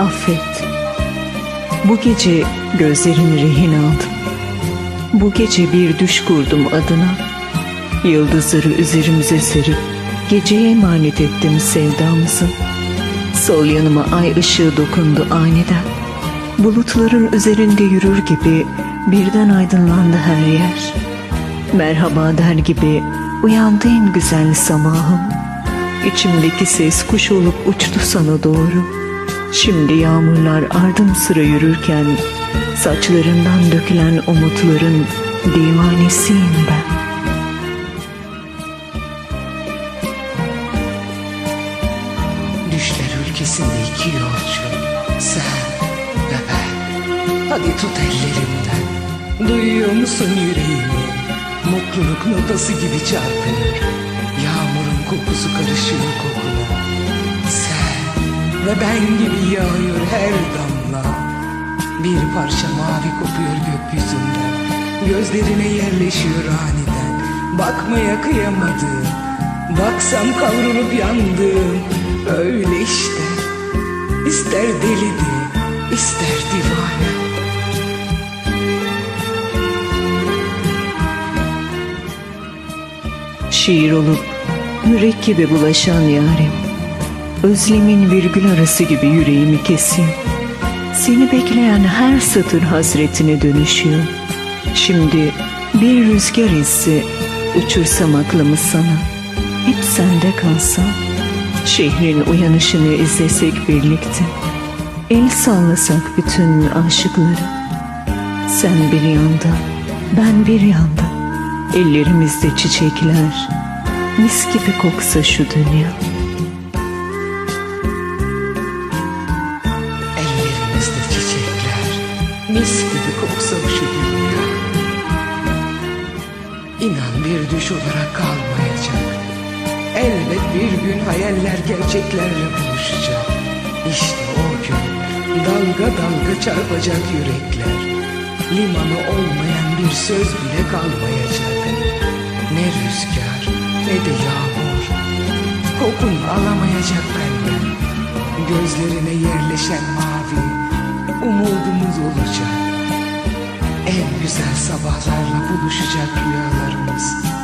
affet. Bu gece gözlerini rehin aldım. Bu gece bir düş kurdum adına. Yıldızları üzerimize serip geceye emanet ettim sevdamızı. Sol yanıma ay ışığı dokundu aniden. Bulutların üzerinde yürür gibi birden aydınlandı her yer. Merhaba der gibi uyandı en güzel sabahım. İçimdeki ses kuş olup uçtu sana doğru. Şimdi yağmurlar ardım sıra yürürken saçlarından dökülen umutların divanesiyim ben. Düşler ülkesinde iki yolcu Sen ve ben. Hadi tut ellerimden. Duyuyor musun yüreğimi? Mutluluk notası gibi çarpıyor. Yağmurun kokusu karışıyor kokuna Ve ben gibi yağıyor her damla. Bir parça mavi kopuyor gökyüzünden Gözlerine yerleşiyor aniden. Bakmaya kıyamadım. Baksam kavrulup yandım. Öyle işte. İster deli de ister divane. Şiir olup yürek gibi bulaşan yarim. Özlemin virgül arası gibi yüreğimi kesiyor. Seni bekleyen her satır hasretine dönüşüyor. Şimdi bir rüzgar hissi uçursam aklımı sana. Hep sende kalsa. Şehrin uyanışını izlesek birlikte. El sallasak bütün aşıkları. Sen bir yanda, ben bir yanda. Ellerimizde çiçekler, mis gibi koksa şu dünya. Mis gibi koksa şu dünya. İnan bir düş olarak kalmayacak. Elbet bir gün hayaller gerçeklerle buluşacak. İşte o gün dalga dalga çarpacak yürekler. Limanı olmayan bir söz bile kalmayacak. Ne rüzgar ne de yağmur. Kokun alamayacak benden. Gözlerine yerleşen mavi Umudumuz olacak. En güzel sabahlarla buluşacak rüyalarımız